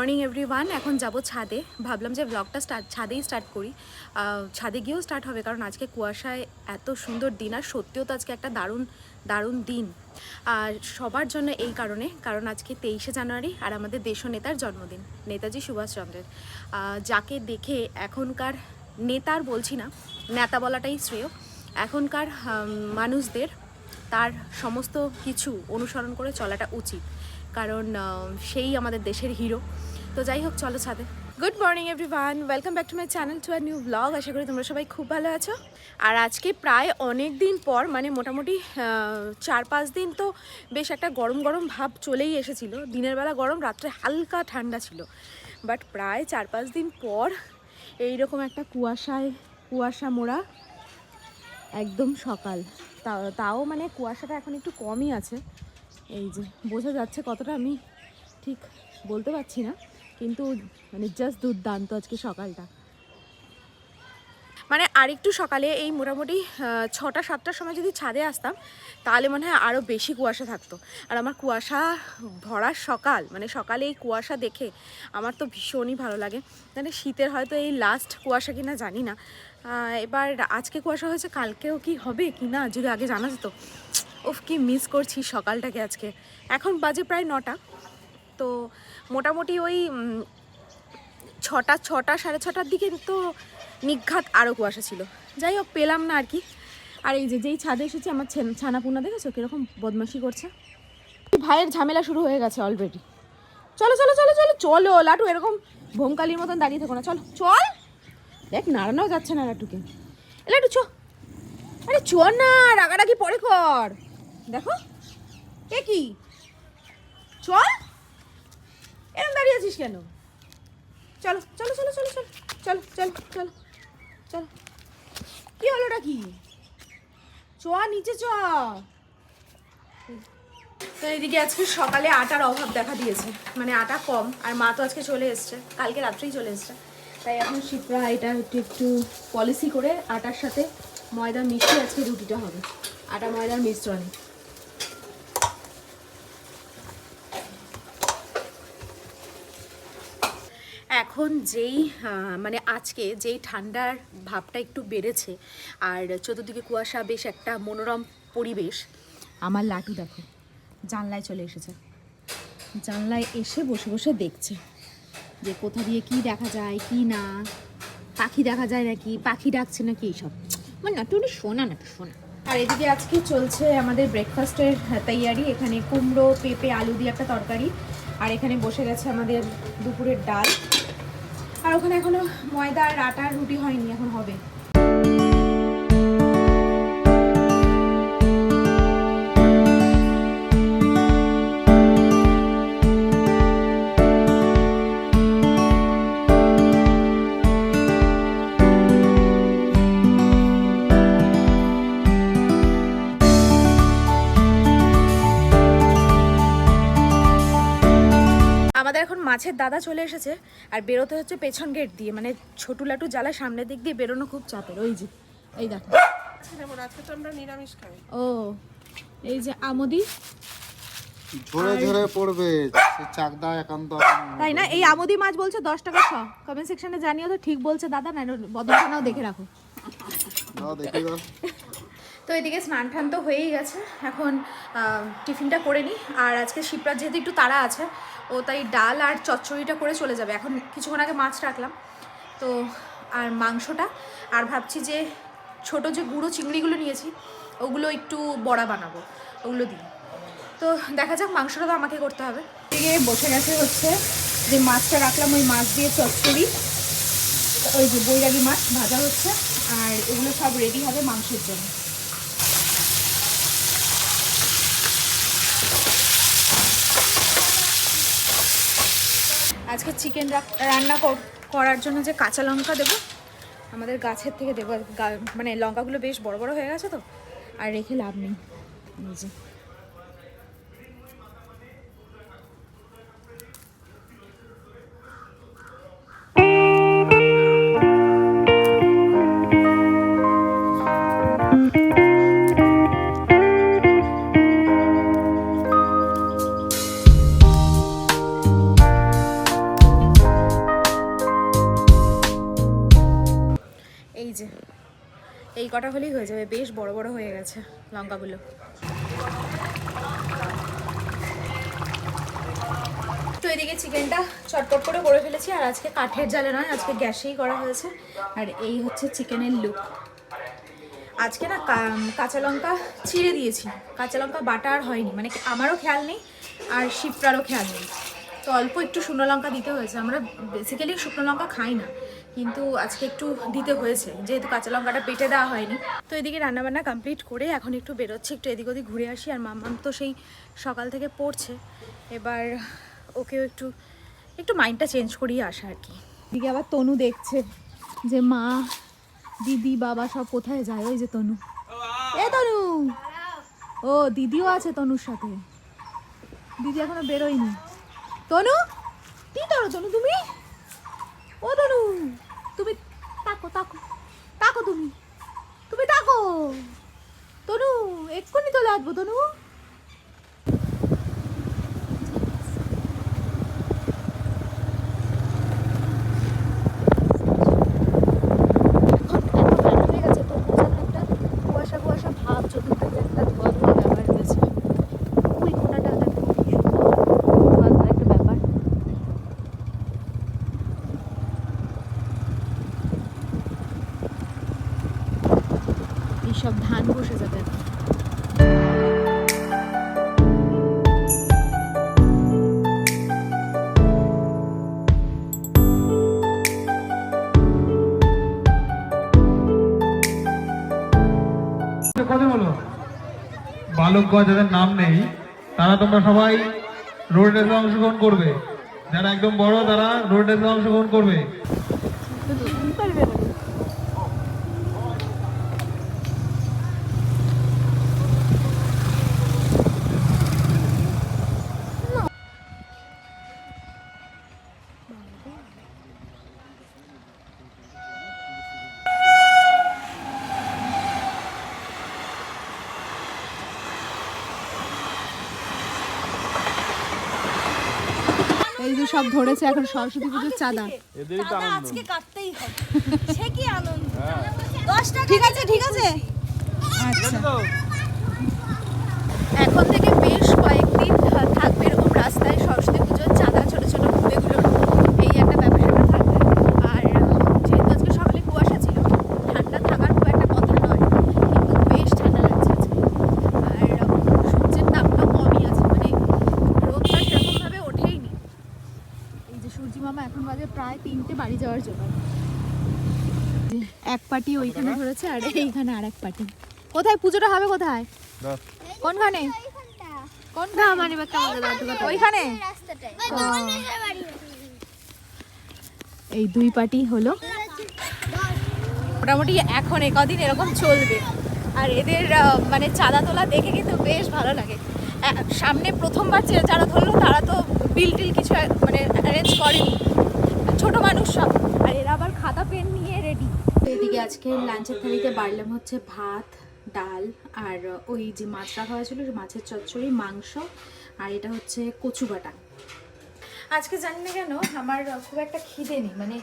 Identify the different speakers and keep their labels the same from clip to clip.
Speaker 1: Morning everyone, এখন যাব ছাদে। ভাবলাম যে ব্লগটা স্টার্ট ছাদেই স্টার্ট করি। ছাদে গিয়েও স্টার্ট হবে, কারণ আজকে কুয়াশায় এত সুন্দর দিন, আর সত্যিও তো আজকে একটা দারুণ দারুণ দিন। আর সবার জন্য এই কারণে, কারণ আজকে তেইশে জানুয়ারি, আর আমাদের দেশ নেতার জন্মদিন, নেতাজি সুভাষচন্দ্রের। যাকে দেখে এখনকার নেতার বলছি না, নেতা বলাটাই শ্রেয়। এখনকার মানুষদের তার সমস্ত কিছু অনুসরণ করে চলাটা উচিত। কারণ সেই আমাদের দেশের হিরো তো যাই হোক, চলো ছাদে। Good morning everyone welcome back to my channel to our new vlog আশা করি তোমরা সবাই খুব ভালো আছো। আর আজকে প্রায় অনেক দিন পর মানে মোটামুটি চার পাঁচ দিন তো বেশ একটা গরম গরম ভাব চলেই এসেছিল। দিনের বেলা গরম, রাত্রে হালকা ঠান্ডা ছিল। বাট প্রায় চার পাঁচ দিন পর এইরকম একটা কুয়াশায়, কুয়াশা মোড়া একদম সকাল। তাও তাও মানে কুয়াশাটা এখন একটু কমই আছে। এই যে, বোঝা যাচ্ছে কতটা আমি ঠিক বলতে পারছি না। কিন্তু মানে জাস্ট দুর্দান্ত আজকে সকালটা। মানে আরেকটু সকালে এই মোটামুটি ছটা, সাতটার সময় যদি ছাদে আসতাম, তাহলে মনে হয় আরও বেশি কুয়াশা থাকতো। আর আমার কুয়াশা ভরার সকাল মানে সকালে এই কুয়াশা দেখে আমার তো ভীষণই ভালো লাগে। মানে শীতের হয়তো এই লাস্ট কুয়াশা কিনা জানি না। এবার আজকে কুয়াশা হয়েছে, কালকেও কি হবে কি না, যদি আগে জানা যেত। ওফ কি মিস করছি সকালটাকে আজকে। এখন বাজে প্রায় নটা। তো মোটামুটি ওই ছটা ছটা, সাড়ে ছটার দিকে তো নিঘাত আরও কুয়াশা ছিল। যাই হোক, পেলাম না আর কি। আর এই যে, যেই ছাদে এসেছি, আমার ছেন- ছানাপুনা দেখেছ? কীরকম বদমাশি করছে। ভাইয়ের ঝামেলা শুরু হয়ে গেছে অলরেডি চলো চলো চলো চলো চলো, লাটু, এরকম ভোমকালির মতন দাঁড়িয়ে থাকো না। চলো, চল। দেখ, নাড়ানোও যাচ্ছে না লাটুকে। লাটু, চ। আরে, চ না, রাগারাগি পরে কর। দেখো। এ কি? চল। এরকম দাঁড়িয়ে আছিস কেন? চলো চলো চলো চলো চলো চলো চলো চলো চলো। কি হলো ওটা কি? চ নিচে চ। তো এদিকে আজকে সকালে আটার অভাব দেখা দিয়েছে। মানে আটা কম, আর মা তো আজকে চলে এসছে। কালকে রাত্রেই চলে এসছে। তাই এখন শিপ্রা এটা একটু একটু পলিসি করে আটার সাথে ময়দা মিশিয়ে আজকে রুটিটা হবে। আটা, ময়দার মিশ্রণে। এখন যেই মানে আজকে যেই ঠান্ডার ভাবটা একটু বেড়েছে, আর চতুর্দিকে কুয়াশা বেশ একটা মনোরম পরিবেশ, আমার লাটু দেখো, জানলায় চলে এসেছে। জানলায় এসে বসে বসে দেখছে যে কোথা দিয়ে কি দেখা যায়, কি না, পাখি দেখা যায় নাকি, পাখি ডাকছে নাকি এইসব। মানে না নাটু শোনা না শোনা আর এদিকে আজকে চলছে আমাদের ব্রেকফাস্টের তৈয়ারি, এখানে কুমড়ো, পেঁপে, আলু দিয়ে একটা তরকারি, আর এখানে বসে গেছে আমাদের দুপুরের ডাল। আর ওখানে এখনও ময়দা আর আটার রুটি হয়নি এখন হবে। মাছের দাদা চলে এসেছে আর বেরোতে হচ্ছে পেছন গেট দিয়ে। মানে ছোটু লাটু জ্বালা সামনের দিক দিয়ে বেরোনো খুব চাপের। ওই যে এই দেখো।
Speaker 2: যেমন তো আমরা নিরামিষ খাই।
Speaker 1: ও এই যে আমদি।
Speaker 3: ঝরে ঝরে পড়বে চাকদা একান্ত
Speaker 1: তাই না? এই আমদি মাছ বলছে দশ টাকা শ কমেন্ট সেকশনে জানিও তো ঠিক বলছে দাদা না বদলখানাও দেখে রাখো।
Speaker 3: দাও দেখি দাও।
Speaker 1: তো এদিকে স্নান টান তো হয়েই গেছে। এখন টিফিনটা করে নিই। আর আজকে শিপ্রার যেহেতু একটু তাড়া আছে, ও তাই ডাল আর চচ্চড়িটা করে চলে যাবে। এখন কিছুক্ষণ আগে মাছ রাখলাম। তো, আর মাংসটা। আর ভাবছি যে, ছোট যে গুঁড়ো চিংড়িগুলো নিয়েছি, ওগুলো একটু বড়া বানাবো। ওগুলো দিই। তো দেখা যাক মাংসটা তো আমাকে করতে হবে। এদিকে বসে গেছে হচ্ছে যে মাছটা রাখলাম, ওই মাছ দিয়ে চচ্চড়ি। ওই যে বৈরাগী মাছ ভাজা হচ্ছে। আর এগুলো সব রেডি হবে মাংসের জন্য। আজকে চিকেন রান্না কর- করার জন্য যে কাঁচা লঙ্কা দেবো, আমাদের গাছের থেকে দেবো। মানে লঙ্কাগুলো বেশ বড় বড় হয়ে গেছে তো, আর রেখে লাভ নেই। এই হয়ে যাবে, বেশ বড় বড় হয়ে গেছে লঙ্কাগুলো। তো এদিকে চিকেনটা চটপট করে করে ফেলেছি, আর আজকে কাঠের জালে নয়, আজকে গ্যাসেই করা হয়েছে। আর এই হচ্ছে চিকেনের লুক। আজকে না কাঁচা লঙ্কা ছিঁড়ে দিয়েছি। কাঁচা লঙ্কা বাটা আর হয়নি মানে আমারও খেয়াল নেই, আর শিপ্রারও খেয়াল নেই। তো অল্প একটু শুকনো লঙ্কা দিতে হয়েছে। আমরা বেসিক্যালি শুকনো লঙ্কা খাই না, কিন্তু আজকে একটু দিতে হয়েছে, যেহেতু কাঁচা লঙ্কাটা পেটে দেওয়া হয়নি। তো এদিকে রান্নাবান্না কমপ্লিট করে এখন একটু বেরোচ্ছে, একটু এদিক ওদিক ঘুরে আসি, আর মাম্মাম তো সেই সকাল থেকে পড়ছে। এবার ওকেও একটু একটু মাইন্ডটা চেঞ্জ করিয়ে আসা আর কি। এদিকে আবার তনু দেখছে যে মা, দিদি, বাবা সব কোথায় যায়? ওই যে তনু। এ তনু! ও, দিদিও আছে তনুর সাথে। দিদি এখনও বেরোয়নি। তনু? কি করো তনু তুমি? ও তনু, তুমি তাকো তাকো তাকো তুমি। তুমি তাকো। তনু, এক্ষুনি তোলে আসব তনু।
Speaker 4: কথা বলো বালকগঞ্জ যাদের নাম নেই, তারা তোমরা সবাই রোড রেসে অংশগ্রহণ করবে। যারা একদম বড়, তারা রোড রেসে অংশগ্রহণ করবে।
Speaker 1: এই যে সব ধরেছে এখন সরস্বতী পুজোর চাঁদা।
Speaker 5: আজকে কাটতেই হবে। সে কি আনন্দ? দশটা
Speaker 1: ঠিক আছে ঠিক আছে। আচ্ছা এখন থেকে বেশ কয়েকদিন আহ, থাকবে এরকম রাস্তায় সরস্বতী পুজোর চাঁদা ছোট ছোট ঘুমেগুলো এই একটা ব্যাপার স্যাপার থাকবে আর আহ, যেহেতু আজকে সকালে কুয়াশা ছিল ঠান্ডা থাকার খুব একটা কথা নয় কিন্তু বেশ ঠান্ডা লাগছে আজকে আর আহ, সূর্যের তাপটাও কমই আছে মানে রোদটা সেরকমভাবে ওঠেইনি এই যে সূর্যি মামা এখন বাজে প্রায় জন্য এক পার্টি ওইখানে ধরেছে আর এইখানে আর এক পার্টি কোথায়? পুজোটা হবে কোথায়? কোনখানে? কোনটা মানে ওইখানে? এই দুই পার্টি হলো। মোটামুটি এখন এ কদিন এরকম চলবে। আর এদের মানে চাঁদা তোলা দেখে কিন্তু বেশ ভালো লাগে। সামনে প্রথমবার যে যারা ধরলো তারা তো বিল টিল কিছু মানে অ্যারেঞ্জ করেনি। ছোট মানুষ সব। আর এরা আবার খাতা, পেন নিয়ে রেডি এদিকে আজকে লাঞ্চের থালিতে বাড়লাম হচ্ছে ভাত, ডাল আর ওই যে মাছ রাখা হয়েছিল মাছের চচ্চড়ি, মাংস আর এটা হচ্ছে কচু বাটা। আজকে জানি না কেন আমার খুব একটা খিদে নেই মানে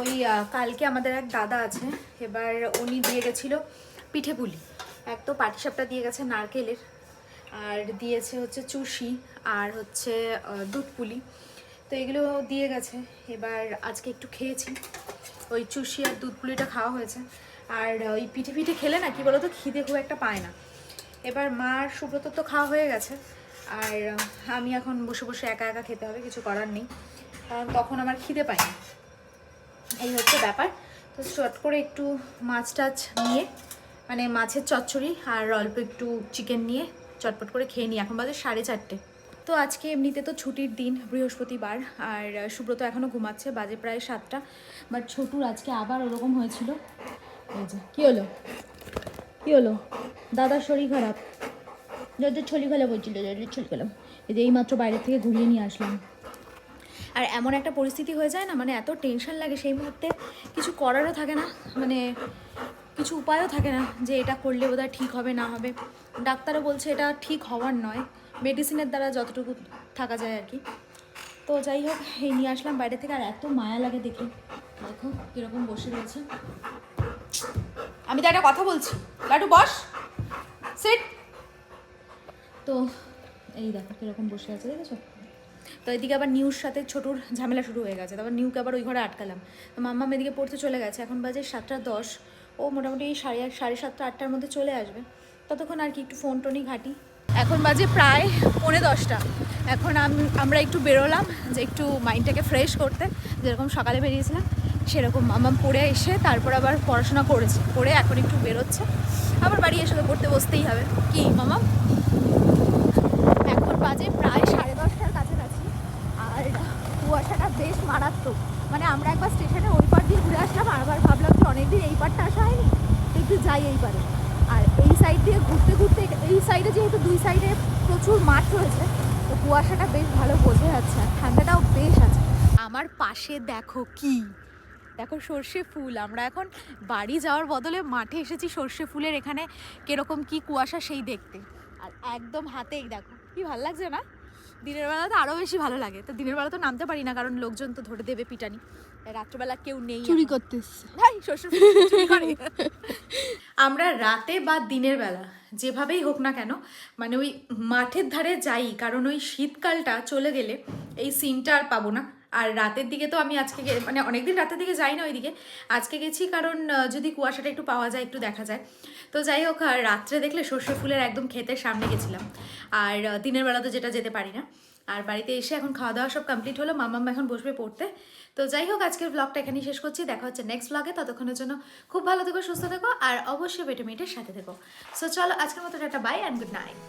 Speaker 1: ওই কালকে আমাদের এক দাদা আছে, এবার উনি দিয়ে গেছিল পিঠে পুলি। এক তো পাটিসাপটা দিয়ে গেছে নারকেলের, আর দিয়েছে হচ্ছে চুষি আর হচ্ছে দুধ পুলি। তো এগুলো দিয়ে গেছে। এবার আজকে একটু খেয়েছি। ওই চুষি আর দুধ পুলিটা খাওয়া হয়েছে। আর ওই পিঠে পিঠে খেলে না, কি বলতো, খিদে খুব একটা পায় না। এবার মার সুব্রত তো খাওয়া হয়ে গেছে। আর আমি এখন বসে বসে একা একা খেতে হবে, কিছু করার নেই। কারণ তখন আমার খিদে পায়নি। এই হচ্ছে ব্যাপার। তো চট করে একটু মাছ টাছ নিয়ে মানে মাছের চচ্চড়ি আর অল্প একটু চিকেন নিয়ে চটপট করে খেয়ে নিই। এখন বাজে সাড়ে চারটে। তো আজকে এমনিতে তো ছুটির দিন বৃহস্পতিবার, আর সুব্রত এখনও ঘুমাচ্ছে, বাজে প্রায় সাতটা। বাট ছোটুর আজকে আবার ওরকম হয়েছিল। কী হলো? কী হলো? দাদার শরীর খারাপ। যাদের ছলি খেলা বলছিল যাদের ছলি খেলাম এই যে এইমাত্র বাইরে থেকে ঘুরিয়ে নিয়ে আসলাম। আর এমন একটা পরিস্থিতি হয়ে যায় না মানে এত টেনশন লাগে সেই মুহূর্তে। কিছু করারও থাকে না মানে কিছু উপায়ও থাকে না যে এটা করলে বোধহয় ঠিক হবে, না হবে। ডাক্তারও বলছে এটা ঠিক হওয়ার নয়। মেডিসিনের দ্বারা যতটুকু থাকা যায় আর কি। তো যাই হোক, এই নিয়ে আসলাম বাইরে থেকে, আর এত মায়া লাগে দেখি। দেখো কীরকম বসে রয়েছে। আমি তো একটা কথা বলছি। লাটু বস। সিট। তো এই দেখো কীরকম বসে আছে, দেখেছ? তো এদিকে আবার নিউর সাথে ছোটোর ঝামেলা শুরু হয়ে গেছে। তারপর নিউকে আবার ওই ঘরে আটকালাম। তো মাম্মা এদিকে পড়তে চলে গেছে। এখন বাজে সাতটা দশ। ও মোটামুটি সাড়ে সাড়ে সাতটা, আটটার মধ্যে চলে আসবে। ততক্ষণ আর কি একটু ফোন টোনই ঘাটি। এখন বাজে প্রায় পৌনে দশটা। এখন আমরা একটু বেরোলাম, যে একটু মাইন্ডটাকে ফ্রেশ করতে। যেরকম সকালে বেরিয়েছিলাম, সেরকম মামাম পড়ে এসে তারপর আবার পড়াশোনা করেছে। করে এখন একটু বেরোচ্ছে। আবার বাড়ি এসে তো পড়তে বসতেই হবে। কি, মামাম? এখন বাজে প্রায় সাড়ে দশটার কাছাকাছি। আর কুয়াশাটা বেশ মারাত্মক। মানে আমরা একবার স্টেশনে ওই পার দিয়ে ঘুরে আসলাম, আবার ভাবলাম যে অনেকদিন এই পারটা আসা হয়নি? একটু যাই এই পারে। সাইড দিয়ে ঘুরতে ঘুরতে এই সাইডে যেহেতু দুই সাইডে প্রচুর মাঠ রয়েছে তো কুয়াশাটা বেশ ভালো বোঝা যাচ্ছে আর ঠান্ডাটাও বেশ আছে। আমার পাশে দেখো কি? দেখো সর্ষে ফুল আমরা এখন বাড়ি যাওয়ার বদলে মাঠে এসেছি সর্ষে ফুলের এখানে কীরকম কি কুয়াশা সেই দেখতে। আর একদম হাতেই দেখো কি ভালো লাগছে না? দিনের বেলা তো আরও বেশি ভালো লাগে তো দিনের বেলা তো নামতে পারি না কারণ লোকজন তো ধরে দেবে পিটানি। রাত্রেবেলা কেউ নেই
Speaker 5: চুরি। করতে
Speaker 1: শ্বশুর চুরি করে। আমরা রাতে বা দিনের বেলা যেভাবেই হোক না কেন মানে ওই মাঠের ধারে যাই কারণ ওই শীতকালটা চলে গেলে এই সিনটা আর পাবো না আর রাতের দিকে তো আমি আজকে মানে অনেকদিন রাতের দিকে যাই না ওইদিকে। আজকে গেছি কারণ যদি কুয়াশাটা একটু পাওয়া যায়, একটু দেখা যায়। তো যাই হোক রাত্রে দেখলে সর্ষে ফুলের একদম ক্ষেতের সামনে গেছিলাম। আর দিনের বেলা তো যেটা যেতে পারি না। আর বাড়িতে এসে এখন খাওয়া দাওয়া সব কমপ্লিট হলো, মামাম এখন বসবে পড়তে। তো যাই হোক, আজকের ব্লগটা এখানেই শেষ করছি। দেখা হচ্ছে নেক্সট ব্লগে ততক্ষণের জন্য খুব ভালো থেকো, সুস্থ থেকো, আর অবশ্যই বেটে মেটের সাথে থেকো। সো চলো, আজকের মতো একটা বাই অ্যান্ড গুড নাইট